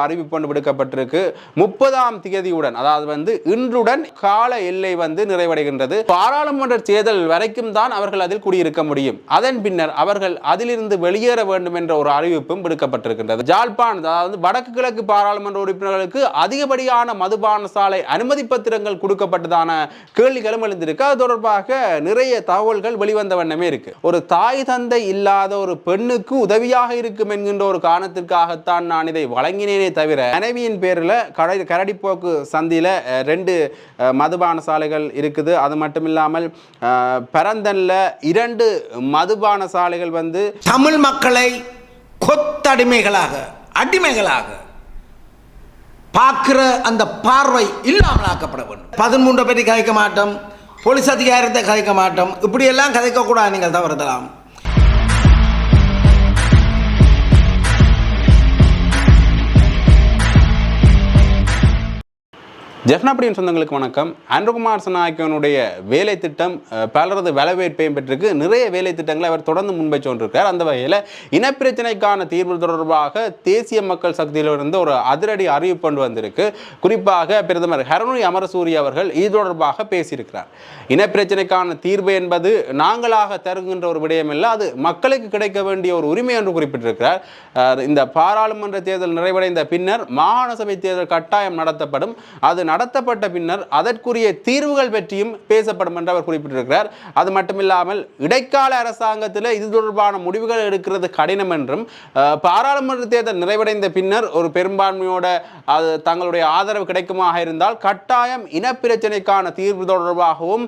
அறிவிப்பு விடுக்கப்பட்டிருக்கு. முப்பதாம் தேதியுடன் அதாவது வந்து இன்றுடன் கால எல்லை வந்து நிறைவடைகின்றது. பாராளுமன்ற தேர்தல் வரைக்கும் தான் அவர்கள் அதில் குடியிருக்க முடியும். அதன் பின்னர் அவர்கள் அதிலிருந்து வெளியேற வேண்டும் என்ற ஒரு அறிவிப்பும் விடுக்கப்பட்டிருக்கின்றது. ஜாழ்ப்பாண் அதாவது வடக்கு கிழக்கு பாராளுமன்ற உறுப்பினர்களுக்கு அதிகப்படியான மதுபான சாலை அனுமதி பத்திரங்கள் கொடுக்கப்பட்டதான கேள்விகளும் எழுந்திருக்கு. அது தொடர்பாக நிறைய தகவல்கள் வெளிவந்த வண்ணமே இருக்கு. ஒரு தாய் தந்தை இல்லாத ஒரு பெண்ணுக்கு உதவியாக இருக்கும் என்கின்ற ஒரு காரணத்திற்காகத்தான் நான் இதை வழங்கினேன் தவிர மனைவியின் பேரில் கடை கரடிப்போக்கு சந்தியில் ரெண்டு மதுபான சாலைகள் இருக்குது. அது மட்டும் இல்லாமல் பரந்தனில் பரந்தன்ல இரண்டு மதுபான சாலைகள் வந்து தமிழ் மக்களை கொத்தடிமைகளாக அடிமைகளாக பார்க்கிற அந்த பார்வை இல்லாமல் ஆக்கப்பட வேண்டும். பதிமூன்றை பற்றி கதைக்க மாட்டோம் போலீஸ் அதிகாரத்தை கதைக்க மாட்டோம். இப்படியெல்லாம் கதைக்கக்கூடாது நீங்கள் தவறுதலாம். ஜெஃப்னாப்படியின் சொந்தங்களுக்கு வணக்கம். ஆண்ட்ரகுமார் சனாய்க்கனுடைய வேலை திட்டம் பலரது வரவேற்பையும் பெற்றிருக்கு. நிறைய வேலை திட்டங்களை அவர் தொடர்ந்து முன்வைச்சு கொண்டிருக்கார் அந்த வகையில் இனப்பிரச்சனைக்கான தீர்வு தொடர்பாக தேசிய மக்கள் சக்தியிலிருந்து ஒரு அதிரடி அறிவிப்பு கொண்டு வந்திருக்கு. குறிப்பாக பிரதமர் ஹரணுரி அமரசூரி அவர்கள் இது தொடர்பாக பேசியிருக்கிறார். இனப்பிரச்சனைக்கான தீர்வு என்பது நாங்களாக தருகின்ற ஒரு விடயம் இல்லை அது மக்களுக்கு கிடைக்க வேண்டிய ஒரு உரிமை என்று குறிப்பிட்டிருக்கிறார். இந்த பாராளுமன்ற தேர்தல் நிறைவடைந்த பின்னர் மாகாண சபை தேர்தல் கட்டாயம் நடத்தப்படும். அது நடத்தப்பட்ட பின்னர் அதற்குரிய தீர்வுகள் பற்றியும் பேசப்படும் என்று அவர் குறிப்பிட்டிருக்கிறார். அது மட்டுமில்லாமல் இடைக்கால அரசாங்கத்தில் இது தொடர்பான முடிவுகள் எடுக்கிறது கடினம் என்றும் பாராளுமன்ற தேர்தல் நிறைவடைந்த பின்னர் ஒரு பெரும்பான்மையோட அது தங்களுடைய ஆதரவு கிடைக்குமாக இருந்தால் கட்டாயம் இனப்பிரச்சனைக்கான தீர்வு தொடர்பாகவும்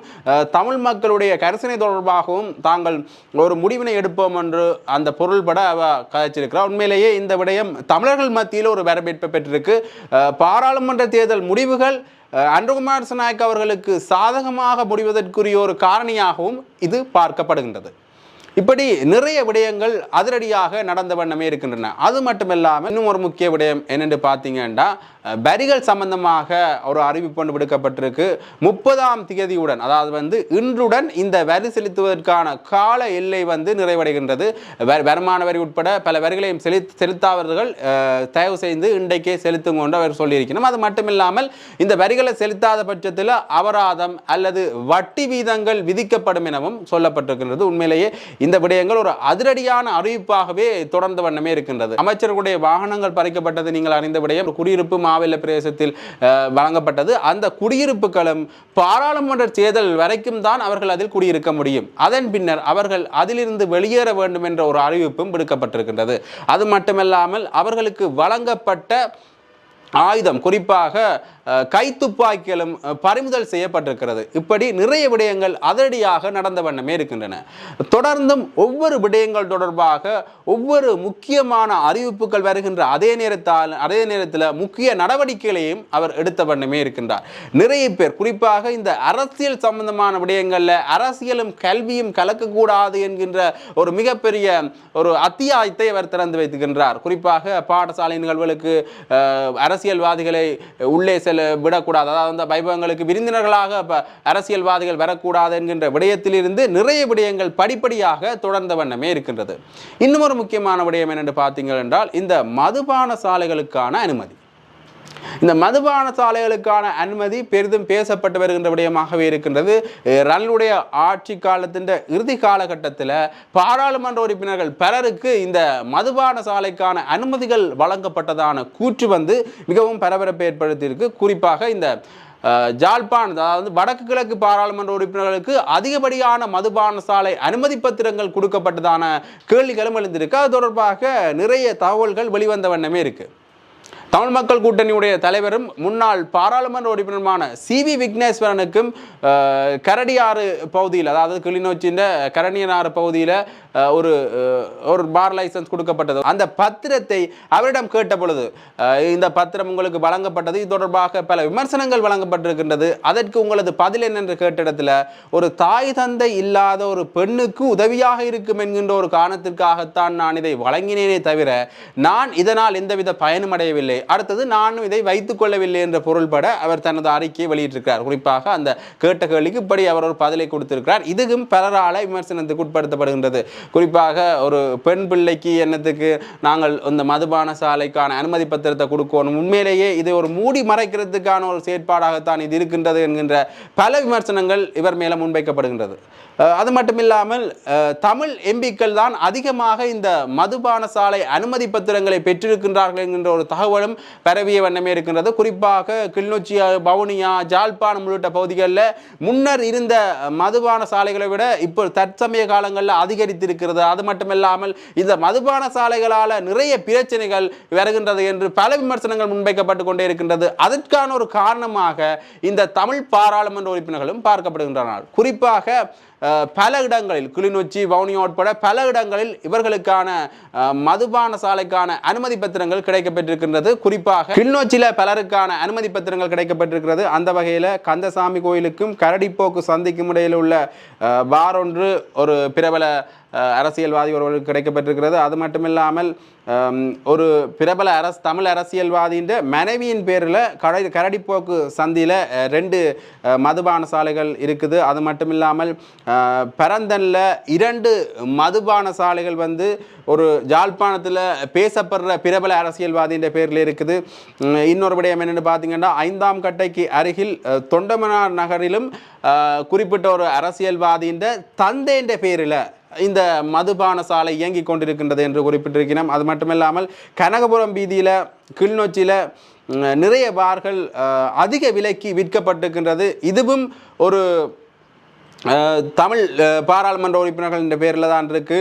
தமிழ் மக்களுடைய கரிசனை தொடர்பாகவும் தாங்கள் ஒரு முடிவினை எடுப்போம் என்று அந்த பொருள்பட அவ கதைச்சிருக்கிறார். உண்மையிலேயே இந்த விடயம் தமிழர்கள் மத்தியில் ஒரு வரவேற்பை பெற்றிருக்கு. பாராளுமன்ற தேர்தல் முடிவுகள் அன்றுகுமார் சநாயக் அவர்களுக்கு சாதகமாக முடிவதற்குரிய ஒரு காரணியாகவும் இது பார்க்கப்படுகின்றது. இப்படி நிறைய விடயங்கள் அதிரடியாக நடந்த வண்ணமே இருக்கின்றன. அது மட்டுமில்லாமல் இன்னும் ஒரு முக்கிய விடயம் என்னென்று பார்த்தீங்கன்னா வரிகள் சம்பந்தமாக ஒரு அறிவிப்பு ஒன்று விடுக்கப்பட்டிருக்கு. முப்பதாம் தேதியுடன் அதாவது வந்து இன்றுடன் இந்த வரி செலுத்துவதற்கான கால எல்லை வந்து நிறைவடைகின்றது. வருமான வரி உட்பட பல வரிகளையும் செலு செலுத்தாதவர்கள் தயவு செய்து இன்றைக்கே செலுத்துங்க என்று அவர் சொல்லியிருக்கணும் அது மட்டுமில்லாமல் இந்த வரிகளை செலுத்தாத பட்சத்தில் அபராதம் அல்லது வட்டி வீதங்கள் விதிக்கப்படும் எனவும் சொல்லப்பட்டிருக்கின்றது. உண்மையிலேயே இந்த விடயங்கள் ஒரு அதிரடியான அறிவிப்பாகவே தொடர்ந்த வண்ணமே இருக்கின்றது. அமைச்சர்களுடைய வாகனங்கள் பறிக்கப்பட்டது நீங்கள் அறிந்த விடயம் குடியிருப்பு மாவெல்ல பிரதேசத்தில் வழங்கப்பட்டது. அந்த குடியிருப்புகளும் பாராளுமன்ற தேர்தல் வரைக்கும் தான் அவர்கள் அதில் குடியிருக்க முடியும். அதன் பின்னர் அவர்கள் அதிலிருந்து வெளியேற வேண்டும் என்ற ஒரு அறிவிப்பும் விடுக்கப்பட்டிருக்கின்றது. அது மட்டுமல்லாமல் அவர்களுக்கு வழங்கப்பட்ட ஆயுதம் குறிப்பாக கைத்துப்பாக்கிகளும் பறிமுதல் செய்யப்பட்டிருக்கிறது. இப்படி நிறைய விடயங்கள் அதிரடியாக நடந்த வண்ணமே இருக்கின்றன. தொடர்ந்தும் ஒவ்வொரு விடயங்கள் தொடர்பாக ஒவ்வொரு முக்கியமான அறிவிப்புகள் வருகின்ற அதே நேரத்தால் அதே நேரத்தில் முக்கிய நடவடிக்கைகளையும் அவர் எடுத்த வண்ணமே இருக்கின்றார். நிறைய பேர் குறிப்பாக இந்த அரசியல் சம்பந்தமான விடயங்களில் அரசியலும் கல்வியும் கலக்கக்கூடாது என்கின்ற ஒரு மிகப்பெரிய ஒரு அத்தியாயத்தை அவர் திறந்து வைத்துகின்றார் குறிப்பாக பாடசாலை நிகழ்வுகளுக்கு அரசியல்வாதிகளை உள்ளே செல்ல விடக்கூடாது. அதாவது அந்த வைபவங்களுக்கு விருந்தினர்களாக அரசியல்வாதிகள் வரக்கூடாது என்கின்ற விடயத்திலிருந்து நிறைய விடயங்கள் படிப்படியாக தொடர்ந்த வண்ணமே இருக்கின்றது. இன்னும் ஒரு முக்கியமான விடயம் என்னென்று பார்த்தீங்கள் என்றால் இந்த மதுபான சாலைகளுக்கான அனுமதி. இந்த மதுபான சாலைகளுக்கான அனுமதி பெரிதும் பேசப்பட்டு வருகின்ற விடயமாகவே இருக்கின்றது. ரன்னுடைய ஆட்சி காலத்தின் இறுதி காலகட்டத்தில் பாராளுமன்ற உறுப்பினர்கள் பலருக்கு இந்த மதுபான சாலைக்கான அனுமதிகள் வழங்கப்பட்டதான கூற்று வந்து மிகவும் பரபரப்பை ஏற்படுத்தியிருக்கு. குறிப்பாக இந்த அஹ், ஜாழ்ப்பாண் அதாவது வடக்கு கிழக்கு பாராளுமன்ற உறுப்பினர்களுக்கு அதிகப்படியான மதுபான சாலை அனுமதி பத்திரங்கள் கொடுக்கப்பட்டதான கேள்விகளும் எழுந்திருக்கு. அது தொடர்பாக நிறைய தகவல்கள் வெளிவந்த வண்ணமே இருக்குது தமிழ் மக்கள் கூட்டணியுடைய தலைவரும் முன்னாள் பாராளுமன்ற உறுப்பினருமான சி வி விக்னேஸ்வரனுக்கும் கரடியாறு பகுதியில் அதாவது கிளிநொச்சியின் கரணியனாறு பகுதியில் ஒரு ஒரு பார் லைசன்ஸ் கொடுக்கப்பட்டது. அந்த பத்திரத்தை அவரிடம் கேட்ட பொழுது இந்த பத்திரம் உங்களுக்கு வழங்கப்பட்டது. இது தொடர்பாக பல விமர்சனங்கள் வழங்கப்பட்டிருக்கின்றது. அதற்கு உங்களது பதில் என்னென்று கேட்ட இடத்துல ஒரு தாய் தந்தை இல்லாத ஒரு பெண்ணுக்கு உதவியாக இருக்கும் என்கின்ற ஒரு காரணத்திற்காகத்தான் நான் இதை வழங்கினேனே தவிர நான் இதனால் எந்தவித பயனும் அடையவில்லை. அடுத்தது நானும் இதை வைத்துக் கொள்ளவில்லை என்ற பொருள்பட அவர் தனது அறிக்கையை வெளியிட்டிருக்கிறார். குறிப்பாக அந்த கேட்ட கேள்விக்கு இப்படி அவர் ஒரு பதிலை கொடுத்திருக்கிறார். இதுவும் பலரால விமர்சனத்துக்கு உட்படுத்தப்படுகின்றது. குறிப்பாக ஒரு பெண் பிள்ளைக்கு என்னத்துக்கு நாங்கள் இந்த மதுபான சாலைக்கான அனுமதி பத்திரத்தை கொடுக்கணும். உண்மையிலேயே இது ஒரு மூடி மறைக்கிறதுக்கான ஒரு செயற்பாடாகத்தான் இது இருக்கின்றது என்கின்ற பல விமர்சனங்கள் இவர் மேலே முன்வைக்கப்படுகின்றது. அது மட்டும் இல்லாமல் தமிழ் எம்பிக்கள் தான் அதிகமாக இந்த மதுபான சாலை அனுமதி பத்திரங்களை பெற்றிருக்கின்றார்கள் என்கின்ற ஒரு தகவலும் பரவிய வண்ணமே இருக்கின்றது. குறிப்பாக கிளிநொச்சி பவுனியா ஜாழ்ப்பாணம் உள்ளிட்ட பகுதிகளில் முன்னர் இருந்த மதுபான சாலைகளை விட இப்போ தற்சமய காலங்களில் இருக்கிறது. அது மட்டுமில்லாமல் இந்த மதுபான சாலைகளால் நிறைய பிரச்சனைகள் வருகின்றது என்று பல விமர்சனங்கள் முன்வைக்கப்பட்டு கொண்டே இருக்கின்றது. அதற்கான ஒரு காரணமாக இந்த தமிழ் பாராளுமன்ற உறுப்பினர்களும் பார்க்கப்படுகின்றனர். குறிப்பாக பல இடங்களில் கிளிநொச்சி வவுனியா உட்பட பல இடங்களில் இவர்களுக்கான மதுபான சாலைக்கான அனுமதி பத்திரங்கள் கிடைக்கப்பெற்றிருக்கின்றது குறிப்பாக கிளிநொச்சியில் பலருக்கான அனுமதி பத்திரங்கள் கிடைக்கப்பட்டிருக்கிறது. அந்த வகையில் கந்தசாமி கோயிலுக்கும் கரடிப்போக்கு சந்திக்கும் இடையில் உள்ள வாரொன்று ஒரு பிரபல அரசியல்வாதி ஒருவருக்கு கிடைக்கப்பட்டிருக்கிறது. அது மட்டுமில்லாமல் ஒரு பிரபல அரசு தமிழ் அரசியல்வாதியின் மனைவியின் பேரில் கடை கரடிப்போக்கு சந்தியில் ரெண்டு மதுபான சாலைகள் இருக்குது. அது மட்டும் இல்லாமல் பரந்தனில் இரண்டு மதுபான சாலைகள் வந்து ஒரு ஜாழ்ப்பாணத்தில் பேசப்படுற பிரபல அரசியல்வாதியின் பேரில் இருக்குது. இன்னொரு விடயம் என்னென்னு பார்த்தீங்கன்னா ஐந்தாம் கட்டைக்கு அருகில் தொண்டமனார் நகரிலும் குறிப்பிட்ட ஒரு அரசியல்வாதியின் தந்தைன்ற பேரில் இந்த மதுபான சாலை இயங்கி கொண்டிருக்கின்றது என்று குறிப்பிட்டிருக்கிறோம். அது மட்டுமில்லாமல் கனகபுரம் வீதியில் கிளிநொச்சியில் நிறைய பார்கள் அதிக விலைக்கு விற்கப்பட்டிருக்கின்றது. இதுவும் ஒரு தமிழ் பாராளுமன்ற உறுப்பினர்கள் என்ற பேரில் தான் இருக்கு.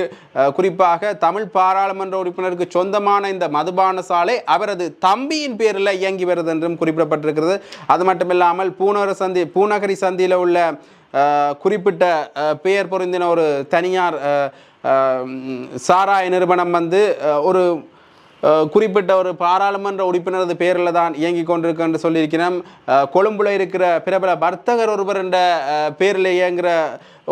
குறிப்பாக தமிழ் பாராளுமன்ற உறுப்பினருக்கு சொந்தமான இந்த மதுபான சாலை அவரது தம்பியின் பேரில் இயங்கி வருது என்றும் குறிப்பிடப்பட்டிருக்கிறது. அது மட்டுமில்லாமல் பூநகர சந்தி பூநகரி சந்தியில் உள்ள குறிப்பிட்ட பெயர் பொருந்தின ஒரு தனியார் சாராய நிறுவனம் வந்து ஒரு குறிப்பிட்ட ஒரு பாராளுமன்ற உறுப்பினரது பேரில் தான் இயங்கி கொண்டிருக்கு என்று சொல்லியிருக்கிறோம் கொழும்புல இருக்கிற பிரபல வர்த்தகர் ஒருவர் என்ற பேரில் இயங்குகிற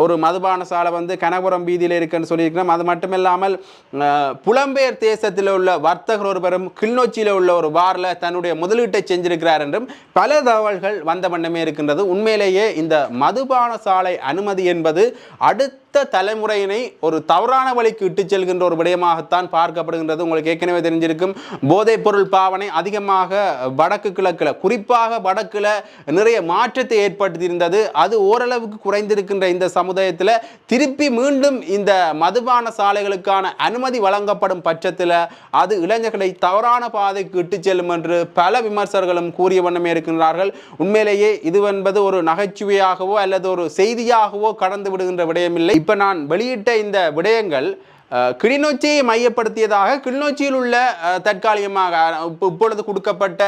ஒரு மதுபான சாலை வந்து கனகபுரம் வீதியில் இருக்குன்னு சொல்லியிருக்கிறோம். அது மட்டுமில்லாமல் இல்லாமல் புலம்பெயர் தேசத்தில் உள்ள வர்த்தகர் ஒருவரும் கிளிநொச்சியில் உள்ள ஒரு பாரில் தன்னுடைய முதலீட்டை செஞ்சிருக்கிறார் என்றும் பல தகவல்கள் வந்த வண்ணமே இருக்கின்றது. உண்மையிலேயே இந்த மதுபான சாலை அனுமதி என்பது அடுத்த தலைமுறையினை ஒரு தவறான வழிக்கு இட்டுச் செல்கின்ற ஒரு விடயமாகத்தான் பார்க்கப்படுகின்றது. உங்களுக்கு ஏற்கனவே தெரிஞ்சிருக்கும் போதைப் பொருள் பாவனை அதிகமாக வடக்கு கிழக்கில் குறிப்பாக வடக்கில் நிறைய மாற்றத்தை ஏற்படுத்தியிருந்தது. அது ஓரளவுக்கு குறைந்திருக்கின்ற இந்த சமுதாயத்தில் திருப்பி மீண்டும் இந்த மதுபான சாலைகளுக்கான அனுமதி வழங்கப்படும் பட்சத்தில் அது இளைஞர்களை தவறான பாதைக்கு இட்டு செல்லும் என்று பல விமர்சகர்களும் கூறிய வண்ணமே இருக்கின்றார்கள். உண்மையிலேயே இது என்பது ஒரு நகைச்சுவையாகவோ அல்லது ஒரு செய்தியாகவோ கடந்து விடுகின்ற விடயமில்லை. இப்போ நான் வெளியிட்ட இந்த விடயங்கள் கிளிநொச்சியை மையப்படுத்தியதாக கிளிநொச்சியில் உள்ள தற்காலிகமாக இப்பொழுது கொடுக்கப்பட்ட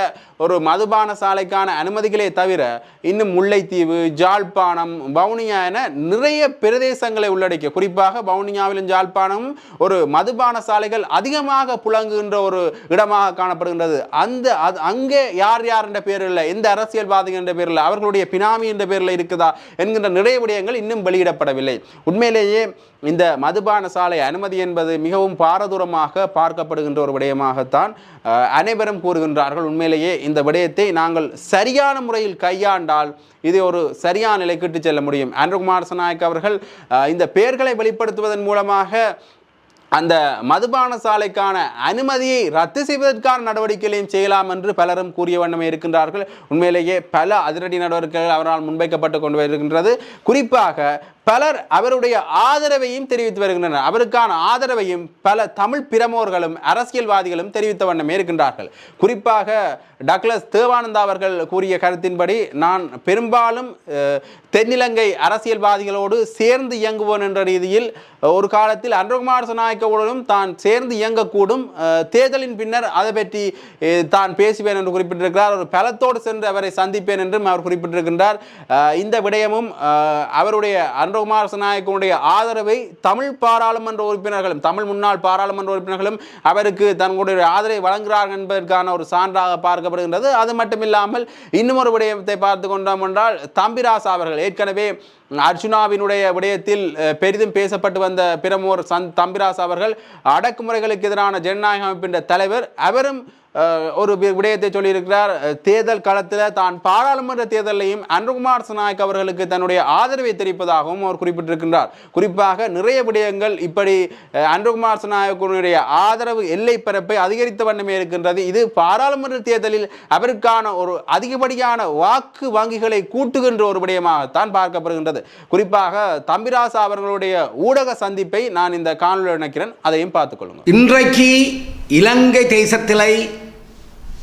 ஒரு மதுபான சாலைக்கான அனுமதிகளே தவிர இன்னும் முல்லைத்தீவு ஜாழ்ப்பாணம் வவுனியா என நிறைய பிரதேசங்களை உள்ளடக்கிய குறிப்பாக வவுனியாவிலும் ஜாழ்ப்பாணமும் ஒரு மதுபான சாலைகள் அதிகமாக புழங்குகின்ற ஒரு இடமாக காணப்படுகின்றது. அந்த அது அங்கே யார் யார் என்ற பேரில் எந்த அரசியல்வாதிகள் என்ற பேரில் அவர்களுடைய பினாமி என்ற பேரில் இருக்குதா என்கின்ற நிறைய விடயங்கள் இன்னும் வெளியிடப்படவில்லை. உண்மையிலேயே இந்த மதுபான சாலை அனுமதி என்பது மிகவும் பாரதூரமாக பார்க்கப்படுகின்ற ஒரு விடயமாகத்தான் அனைவரும் கூறுகின்றார்கள். உண்மையிலேயே இந்த விடயத்தை நாங்கள் சரியான முறையில் கையாண்டால் இது ஒரு சரியான நிலைக்கு செல்ல முடியும். ஆண்ட்ருகுமார் சநாயக் அவர்கள் இந்த பெயர்களை வெளிப்படுத்துவதன் மூலமாக அந்த மதுபான சாலைக்கான அனுமதியை ரத்து செய்வதற்கான நடவடிக்கைகளையும் செய்யலாம் என்று பலரும் கூறிய வண்ணமே இருக்கின்றார்கள். உண்மையிலேயே பல அதிரடி நடவடிக்கைகள் அவரால் முன்வைக்கப்பட்டு கொண்டு வருகின்றது. குறிப்பாக பலர் அவருடைய ஆதரவையும் தெரிவித்து வருகின்றனர். அவருக்கான ஆதரவையும் பல தமிழ் பிரமோர்களும் அரசியல்வாதிகளும் தெரிவித்த வண்ணமே இருக்கின்றார்கள். குறிப்பாக டக்ளஸ் தேவானந்தா அவர்கள் கூறிய கருத்தின்படி நான் பெரும்பாலும் தென்னிலங்கை அரசியல்வாதிகளோடு சேர்ந்து இயங்குவோன் என்ற ரீதியில் ஒரு காலத்தில் அன்றகுமார் சனாய்க்கவுடனும் தான் சேர்ந்து இயங்கக்கூடும். தேர்தலின் பின்னர் அதை பற்றி தான் பேசுவேன் என்று குறிப்பிட்டிருக்கிறார். ஒரு பலத்தோடு சென்று அவரை சந்திப்பேன் என்றும் அவர் குறிப்பிட்டிருக்கின்றார். இந்த விடயமும் அவருடைய அவருடைய அன்றகுமார் சனாயக்கனுடைய ஆதரவை தமிழ் பாராளுமன்ற உறுப்பினர்களும் தமிழ் முன்னாள் பாராளுமன்ற உறுப்பினர்களும் அவருக்கு தங்களுடைய ஆதரவை வழங்குகிறார்கள் என்பதற்கான ஒரு சான்றாக பார்க்கப்படுகின்றது. அது மட்டுமில்லாமல் இன்னும் ஒரு விடயத்தை பார்த்து கொண்டோம் என்றால் தம்பிராஸ் அவர்கள் ஏற்கனவே அர்ஜுனாவினுடைய விடயத்தில் பெரிதும் பேசப்பட்டு வந்த பிரமோர் சந்த் தம்பிராஸ் அவர்கள் அடக்குமுறைகளுக்கு எதிரான ஜனநாயக அமைப்பின் தலைவர் அவரும் ஒரு விடயத்தை சொல்லியிருக்கிறார். தேர்தல் களத்தில் தான் பாராளுமன்ற தேர்தலையும் அன்ருகுமார் நாயக் அவர்களுக்கு தன்னுடைய ஆதரவை தெரிவிப்பதாகவும் அவர் குறிப்பிட்டிருக்கின்றார். குறிப்பாக நிறைய விடயங்கள் இப்படி அஹ், அன்ருகுமார் சனாயக்கனுடைய ஆதரவு எல்லை பரப்பை அதிகரித்த வண்ணமே இருக்கின்றது. இது பாராளுமன்ற தேர்தலில் அவருக்கான ஒரு அதிகப்படியான வாக்கு வங்கிகளை கூட்டுகின்ற ஒரு விடயமாகத்தான் பார்க்கப்படுகின்றது. குறிப்பாக தம்பிராசா அவர்களுடைய ஊடக சந்திப்பை நான் இந்த காணொலியில் நினைக்கிறேன் அதையும் பார்த்துக்கொள்ளுங்க இன்றைக்கு இலங்கை தேசத்திலே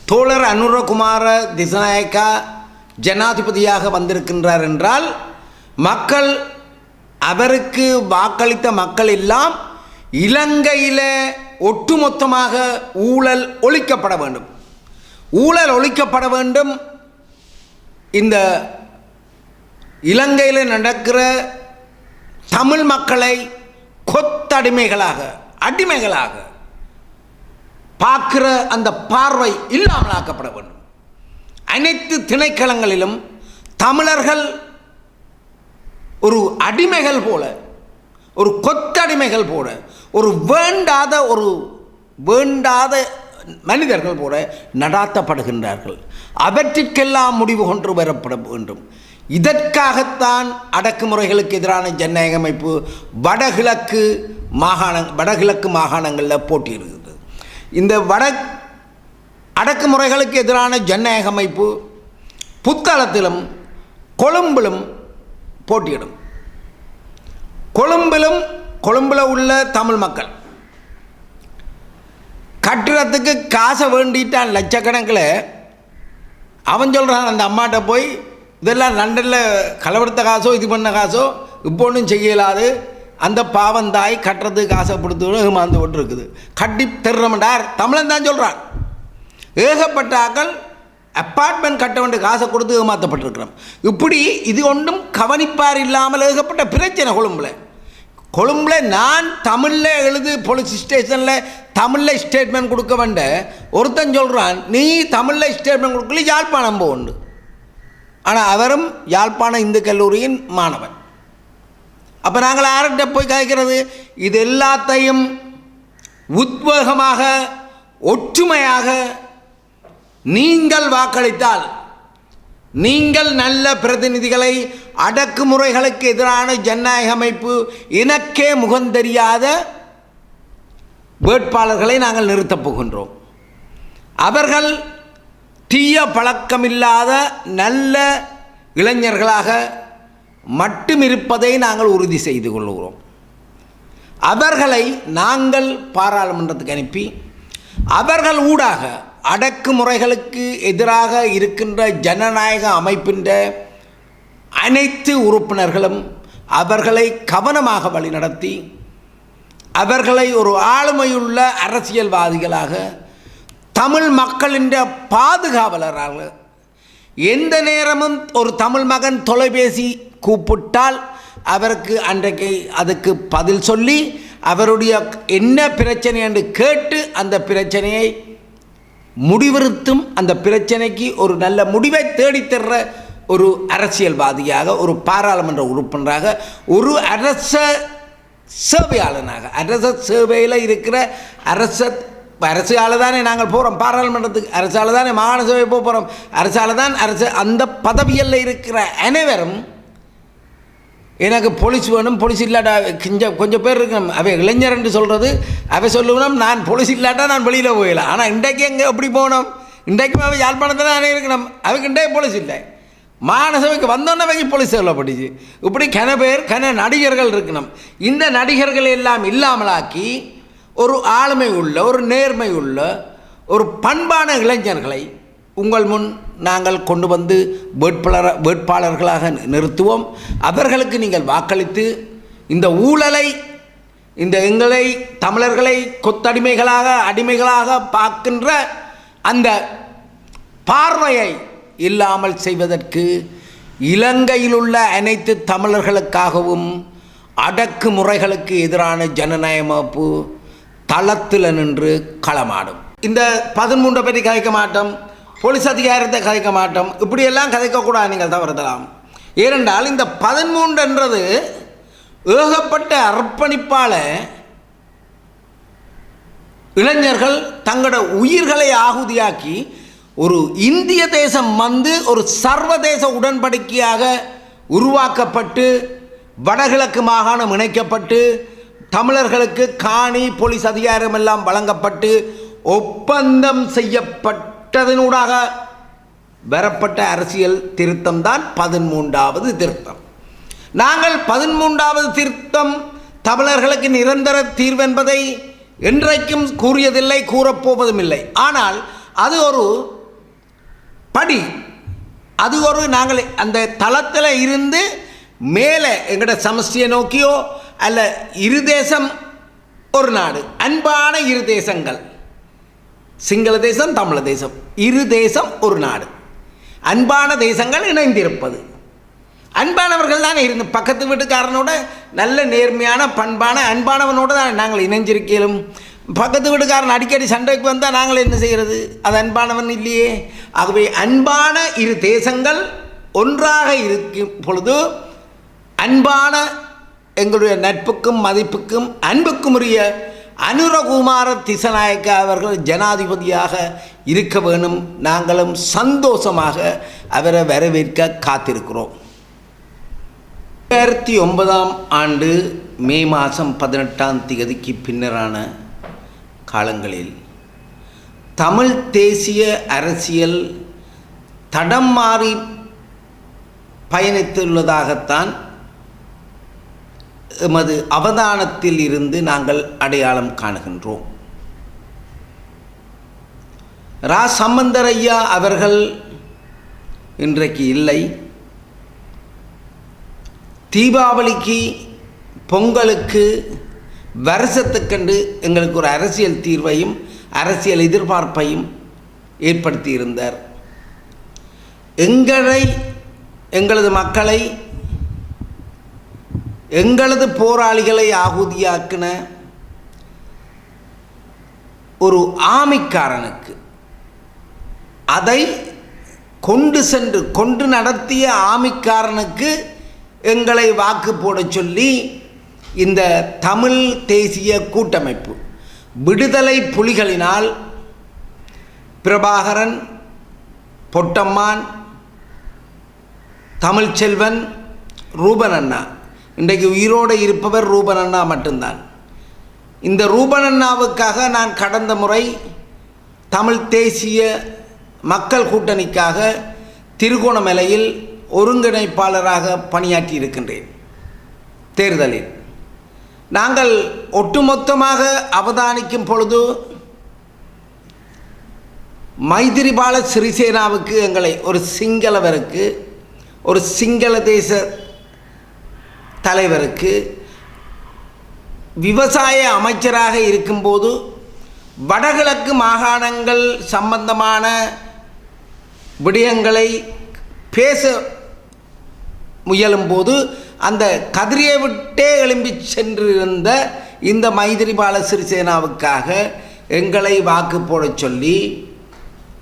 தோழர் அனுரகுமார திசநாயக்கா ஜனாதிபதியாக வந்திருக்கின்றார் என்றால் மக்கள் அவருக்கு வாக்களித்த மக்கள் எல்லாம் இலங்கையில் ஒட்டுமொத்தமாக ஊழல் ஒழிக்கப்பட வேண்டும். ஊழல் ஒழிக்கப்பட வேண்டும். இந்த இலங்கையில் நடக்கிற தமிழ் மக்களை கொத்தடிமைகளாக அடிமைகளாக பார்க்கிற அந்த பார்வை இல்லாமலாக்கப்பட வேண்டும். அனைத்து திணைக்களங்களிலும் தமிழர்கள் ஒரு அடிமைகள் போல ஒரு கொத்தடிமைகள் போல ஒரு வேண்டாத ஒரு வேண்டாத மனிதர்கள் போல நடாத்தப்படுகின்றார்கள். அவற்றிற்கெல்லாம் முடிவு கொண்டு வரப்பட வேண்டும். இதற்காகத்தான் அடக்குமுறைகளுக்கு எதிரான ஜனநாயக அமைப்பு வடகிழக்கு மாகாண வடகிழக்கு மாகாணங்களில் போட்டியிடுகிறது. இந்த வட அடக்குமுறைகளுக்கு எதிரான ஜனநாயக அமைப்பு புத்தளத்திலும் கொழும்பிலும் போட்டியிடும். கொழும்பிலும் கொழும்பில் உள்ள தமிழ் மக்கள் கட்டிடத்துக்கு காசை வேண்டிட்டான் லட்சக்கணக்கில். அவன் சொல்கிறான் அந்த அம்மாட்ட போய் இதெல்லாம் லண்டனில் கலவெடுத்த காசோ இது பண்ண காசோ இப்போ ஒன்றும் செய்யலாது. அந்த பாவம் தாய் கட்டுறதுக்கு ஆசைப்படுத்து ஏமாந்து விட்டு இருக்குது கட்டி திருறமண்டார் தமிழன் தான் சொல்கிறான் ஏகப்பட்ட ஆக்கள் அப்பார்ட்மெண்ட் கட்ட வேண்டிய காசை கொடுத்து ஏமாற்றப்பட்டிருக்கிறோம் இப்படி இது ஒன்றும் கவனிப்பார் இல்லாமல் ஏகப்பட்ட பிரச்சனை கொழும்புல. கொழும்புல நான் தமிழில் எழுது போலீஸ் ஸ்டேஷனில் தமிழில் ஸ்டேட்மெண்ட் கொடுக்க வேண்ட ஒருத்தன் சொல்கிறான் நீ தமிழில் ஸ்டேட்மெண்ட் கொடுக்கல யாழ்ப்பாணம் போண்டு ஆனால் அவரும் யாழ்ப்பாண இந்து கல்லூரியின் மாணவன். அப்போ நாங்கள் யார்கிட்ட போய் கேட்கிறது? இது எல்லாத்தையும் உத்வேகமாக ஒற்றுமையாக நீங்கள் வாக்களித்தால் நீங்கள் நல்ல பிரதிநிதிகளை அடக்குமுறைகளுக்கு எதிரான ஜனநாயக அமைப்பு எனக்கே முகந்தெரியாத வேட்பாளர்களை நாங்கள் நிறுத்தப் போகின்றோம். அவர்கள் தீய பழக்கமில்லாத நல்ல இளைஞர்களாக மட்டும் இருப்பதை நாங்கள் உறுதி செய்து கொள்கிறோம். அவர்களை நாங்கள் பாராளுமன்றத்துக்கு அனுப்பி அவர்கள் ஊடாக அடக்குமுறைகளுக்கு எதிராக இருக்கின்ற ஜனநாயக அமைப்பின்ற அனைத்து உறுப்பினர்களும் அவர்களை கவனமாக வழிநடத்தி அவர்களை ஒரு ஆளுமையுள்ள அரசியல்வாதிகளாக தமிழ் மக்களின் பாதுகாவலராக. எந்த நேரமும் ஒரு தமிழ் மகன் தொலைபேசி கூப்பிட்டால் அவருக்கு அன்றைக்கு அதுக்கு பதில் சொல்லி அவருடைய என்ன பிரச்சனை என்று கேட்டு அந்த பிரச்சனையை முடிவிறுத்தும் அந்த பிரச்சனைக்கு ஒரு நல்ல முடிவை தேடித்தர்ற ஒரு அரசியல்வாதியாக ஒரு பாராளுமன்ற உறுப்பினராக ஒரு அரச சேவையாளனாக அரச சேவையில் இருக்கிற அரச இப்போ அரசால தானே நாங்கள் போகிறோம் பாராளுமன்றத்துக்கு அரசால் தானே மாகாண சபை போக போகிறோம் அரசால் தான் அரசு அந்த பதவியில் இருக்கிற அனைவரும் எனக்கு போலீஸ் வேணும் போலீஸ் இல்லாட்டா கொஞ்சம் கொஞ்சம் பேர் இருக்கணும். அவை இளைஞர் என்று சொல்கிறது அவை சொல்லுவோம் நான் போலீஸ் இல்லாட்டா நான் வெளியில் போயிடலாம் ஆனால் இன்றைக்கு எங்கே எப்படி போகணும்? இன்றைக்கும் அவை யாழ்ப்பாணத்தில் தானே இருக்கணும். அவைக்கு இன்றைக்கு போலீஸ் இல்லை. மாநசபைக்கு வந்தோன்னே வைக்க போலீஸ் சொல்லப்பட்டுச்சு இப்படி கன பேர் கன நடிகர்கள் இருக்கணும். இந்த நடிகர்கள் எல்லாம் இல்லாமலாக்கி ஒரு ஆளுமை உள்ள ஒரு நேர்மை உள்ள ஒரு பண்பான இளைஞர்களை உங்கள் முன் நாங்கள் கொண்டு வந்து வேட்பாளர் வேட்பாளர்களாக நிறுத்துவோம். அவர்களுக்கு நீங்கள் வாக்களித்து இந்த ஊழலை இந்த எங்களை தமிழர்களை கொத்தடிமைகளாக அடிமைகளாக பார்க்கின்ற அந்த பார்வையை இல்லாமல் செய்வதற்கு இலங்கையில் உள்ள அனைத்து தமிழர்களுக்காகவும் அடக்குமுறைகளுக்கு எதிரான ஜனநாயக அமைப்பு தளத்தில் நின்று களமாடும். இந்த பதிமூன்றை பற்றி கதைக்க மாட்டோம் போலீஸ் அதிகாரத்தை கதைக்க மாட்டோம். இப்படியெல்லாம் கதைக்கக்கூடாது நீங்கள் தவறுதலாம். ஏனென்றால் இந்த பதிமூன்றுன்றது ஏகப்பட்ட அர்ப்பணிப்பால் இளைஞர்கள் தங்களோட உயிர்களை ஆகுதியாக்கி ஒரு இந்திய தேசம் வந்து ஒரு சர்வதேச உடன்படிக்கையாக உருவாக்கப்பட்டு வடகிழக்கு மாகாணம் இணைக்கப்பட்டு தமிழர்களுக்கு காணி போலீஸ் அதிகாரம் எல்லாம் வழங்கப்பட்டு ஒப்பந்தம் செய்யப்பட்டதனூடாக வரப்பட்ட அரசியல் திருத்தம் தான் பதிமூன்றாவது திருத்தம். நாங்கள் பதிமூன்றாவது திருத்தம் தமிழர்களுக்கு நிரந்தர தீர்வென்பதை என்றைக்கும் கூறியதில்லை கூறப்போவதும் இல்லை ஆனால் அது ஒரு படி. அது ஒரு நாங்கள் அந்த தளத்தில் இருந்து மேலே எங்கட சமஸ்டியை நோக்கியோ அல்ல இரு தேசம் ஒரு நாடு. அன்பான இரு தேசங்கள். சிங்கள தேசம் தமிழ தேசம். இரு தேசம் ஒரு நாடு. அன்பான தேசங்கள் இணைந்திருப்பது. அன்பானவர்கள் தான் இருந்து பக்கத்து வீட்டுக்காரனோட நல்ல நேர்மையான பண்பான அன்பானவனோடு தான் நாங்கள் இணைஞ்சிருக்கலும் பக்கத்து வீட்டுக்காரன் அடிக்கடி சண்டைக்கு வந்தால் நாங்கள் என்ன செய்கிறது அது அன்பானவன் இல்லையே. ஆகவே அன்பான இரு தேசங்கள் ஒன்றாக இருக்கும் பொழுது அன்பான எங்களுடைய நட்புக்கும் மதிப்புக்கும் அன்புக்கும் உரிய அனுரகுமார திசநாயக்க அவர்கள் ஜனாதிபதியாக இருக்க வேணும். நாங்களும் சந்தோஷமாக அவரை வரவேற்க காத்திருக்கிறோம். ரெண்டாயிரத்தி ஒன்பதாம் ஆண்டு மே மாதம் பதினெட்டாம் தேதிக்கு பின்னரான காலங்களில் தமிழ் தேசிய அரசியல் தடம் மாறி பயணித்துள்ளதாகத்தான் எமது அவதானத்தில் இருந்து நாங்கள் அடையாளம் காணுகின்றோம். ரா சம்பந்தரையா அவர்கள் இன்றைக்கு இல்லை. தீபாவளிக்கு பொங்கலுக்கு வருஷத்துக்கண்டு எங்களுக்கு ஒரு அரசியல் தீர்வையும் அரசியல் எதிர்பார்ப்பையும் ஏற்படுத்தியிருந்தார். எங்களை எங்களது மக்களை எங்களது போராளிகளை ஆகுதியாக்கின ஒரு ஆமிக்காரனுக்கு. அதை கொண்டு சென்று கொண்டு நடத்திய ஆமிக்காரனுக்கு எங்களை வாக்கு போடச் சொல்லி இந்த தமிழ் தேசிய கூட்டமைப்பு விடுதலை புலிகளினால் பிரபாகரன் பொட்டம்மான் தமிழ்ச்செல்வன் ரூபன் அண்ணா இன்றைக்கு உயிரோடு இருப்பவர் ரூபன் அண்ணா மட்டும்தான். இந்த ரூபன் அண்ணாவுக்காக நான் கடந்த முறை தமிழ் தேசிய மக்கள் கூட்டணிக்காக திருகோணமலையில் ஒருங்கிணைப்பாளராக பணியாற்றி இருக்கின்றேன். தேர்தலில். நாங்கள் ஒட்டுமொத்தமாக அவதானிக்கும் பொழுது மைத்திரிபால சிறிசேனாவுக்கு எங்களை ஒரு சிங்களவருக்கு ஒரு சிங்கள தேச தலைவருக்கு விவசாய அமைச்சராக இருக்கும்போது வடகிழக்கு மாகாணங்கள் சம்பந்தமான விடயங்களை பேச முயலும்போது அந்த கதிரியை விட்டே எழும்பி சென்றிருந்த இந்த மைத்திரிபால சிறிசேனாவுக்காக எங்களை வாக்கு போடச் சொல்லி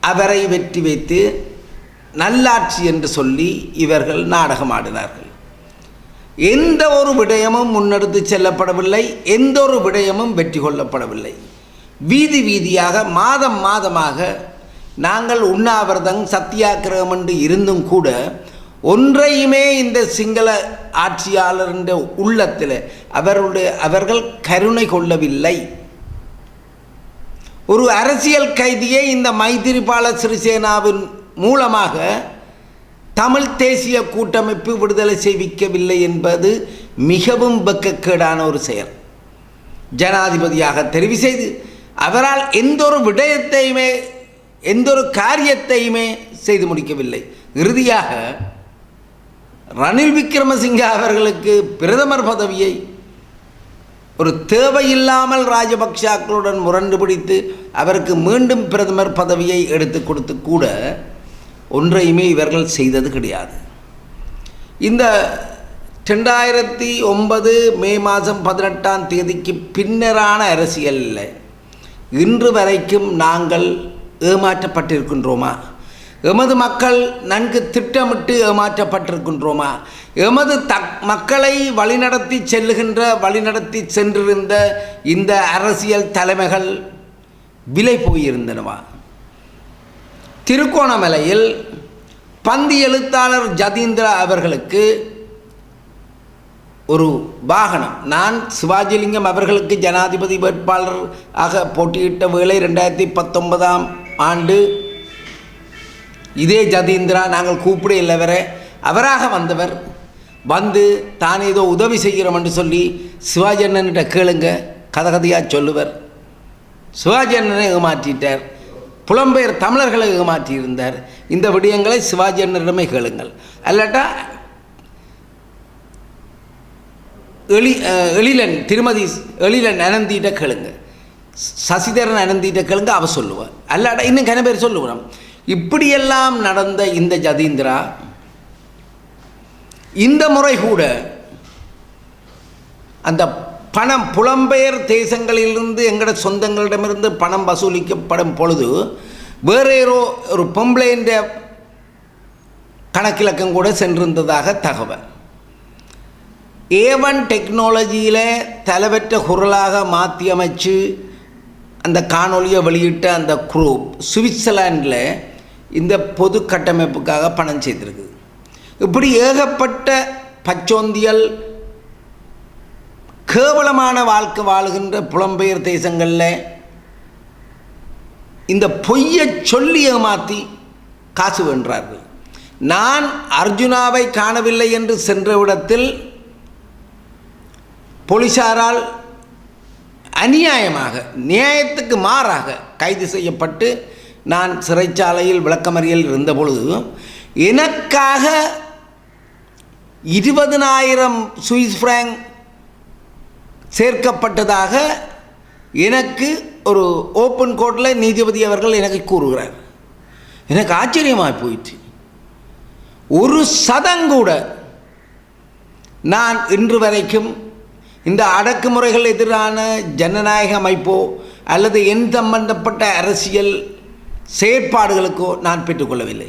அவரை வெற்றி வைத்து நல்லாட்சி என்று சொல்லி இவர்கள் நாடகமாடினார்கள் எந்த ஒரு விடயமும் முன்னெடுத்து செல்லப்படவில்லை எந்த ஒரு விடயமும் வெற்றி கொள்ளப்படவில்லை. வீதி வீதியாக மாதம் மாதமாக நாங்கள் உண்ணாவிரதம் சத்தியாகிரகம் என்று இருந்தும் கூட ஒன்றையுமே இந்த சிங்கள ஆட்சியாளரின் உள்ளத்தில் அவருடைய அவர்கள் கருணை கொள்ளவில்லை. ஒரு அரசியல் கைதியை இந்த மைத்திரிபால சிறிசேனாவின் மூலமாக தமிழ் தேசிய கூட்டமைப்பு விடுதலை செய்விக்கவில்லை என்பது மிகவும் வெக்கக்கேடான ஒரு செயல். ஜனாதிபதியாக தெரிவு செய்து அவரால் எந்த ஒரு விடயத்தையுமே எந்த ஒரு காரியத்தையுமே செய்து முடிக்கவில்லை. இறுதியாக ரணில் விக்ரமசிங்க அவர்களுக்கு பிரதமர் பதவியை ஒரு தேவையில்லாமல் ராஜபக்சாக்களுடன் முரண்டு பிடித்து அவருக்கு மீண்டும் பிரதமர் பதவியை எடுத்து கொடுத்து கூட ஒன்றையுமே இவர்கள் செய்தது கிடையாது. இந்த ரெண்டாயிரத்தி ஒன்பது மே மாதம் பதினெட்டாம் தேதிக்கு பின்னரான அரசியலில் இன்று வரைக்கும் நாங்கள் ஏமாற்றப்பட்டிருக்கின்றோமா? எமது மக்கள் நன்கு திட்டமிட்டு ஏமாற்றப்பட்டிருக்கின்றோமா? எமது தக் மக்களை வழிநடத்தி செல்லுகின்ற வழிநடத்தி சென்றிருந்த இந்த அரசியல் தலைமைகள் விலை போயிருந்தனவா? திருக்கோணமலையில் பந்தி எழுத்தாளர் ஜதீந்திரா அவர்களுக்கு ஒரு வாகனம். நான் சிவாஜிலிங்கம் அவர்களுக்கு ஜனாதிபதி வேட்பாளர் ஆக போட்டியிட்ட வேளை ரெண்டாயிரத்தி பத்தொன்பதாம் ஆண்டு இதே ஜதீந்திரா நாங்கள் கூப்பிட இல்லை அவராக வந்தவர் வந்து தான் ஏதோ உதவி செய்கிறோம் என்று சொல்லி சிவாஜி அண்ணன்கிட்ட கேளுங்க கதகதையாக சொல்லுவர். சிவாஜி அண்ணனை ஏமாற்றிட்டார். புலம்பெயர் தமிழர்களுக்கு மாற்றியிருந்தார். இந்த விடயங்களை சிவாஜி அண்ணனிடமே கேளுங்கள். அல்லாட்டா எளி அஹ், எழிலன் திருமதி எழிலன் அனந்திட்ட கேளுங்க சசிதரன் அனந்திட்ட கேளுங்க அவ சொல்லுவார் அல்லாடா இன்னும் கன பேர் சொல்லுவோம். இப்படியெல்லாம் நடந்த இந்த ஜதீந்திரா இந்த முறை கூட அந்த பணம் புலம்பெயர் தேசங்களிலிருந்து எங்கட சொந்தங்களிடமிருந்து பணம் வசூலிக்கப்படும் பொழுது வேறேரோ ஒரு பொம்பளைன்ற கணக்கிலக்கம் கூட சென்றிருந்ததாக தகவல். ஏவன் டெக்னாலஜியில் தலைவற்ற குரலாக மாற்றி அமைச்சு அந்த காணொலியை வெளியிட்ட அந்த குரூப் சுவிட்சர்லாண்டில் இந்த பொது கட்டமைப்புக்காக பணம் செய்திருக்கு இப்படி ஏகப்பட்ட பச்சோந்தியல் கேவலமான வாழ்க்கை வாழுகின்ற புலம்பெயர் தேசங்களில் இந்த பொய்யை சொல்லி ஏமாற்றி காசு வென்றார்கள். நான் அர்ஜுனாவை காணவில்லை என்று சென்ற இடத்தில் போலீசாரால் அநியாயமாக நியாயத்துக்கு மாறாக கைது செய்யப்பட்டு நான் சிறைச்சாலையில் விளக்கமறியல் இருந்தபொழுது எனக்காக இருபதனாயிரம் சுவிஸ் ஃப்ராங்க் சேர்க்கப்பட்டதாக எனக்கு ஒரு ஓப்பன் கோர்ட்டில் நீதிபதி அவர்கள் எனக்கு கூறுகிறார். எனக்கு ஆச்சரியமாக போயிடுச்சு ஒரு சதங்கூட நான் இன்று வரைக்கும் இந்த அடக்குமுறைகள் எதிரான ஜனநாயக அமைப்போ அல்லது என் சம்பந்தப்பட்ட அரசியல் செயற்பாடுகளுக்கோ நான் பெற்றுக்கொள்ளவில்லை.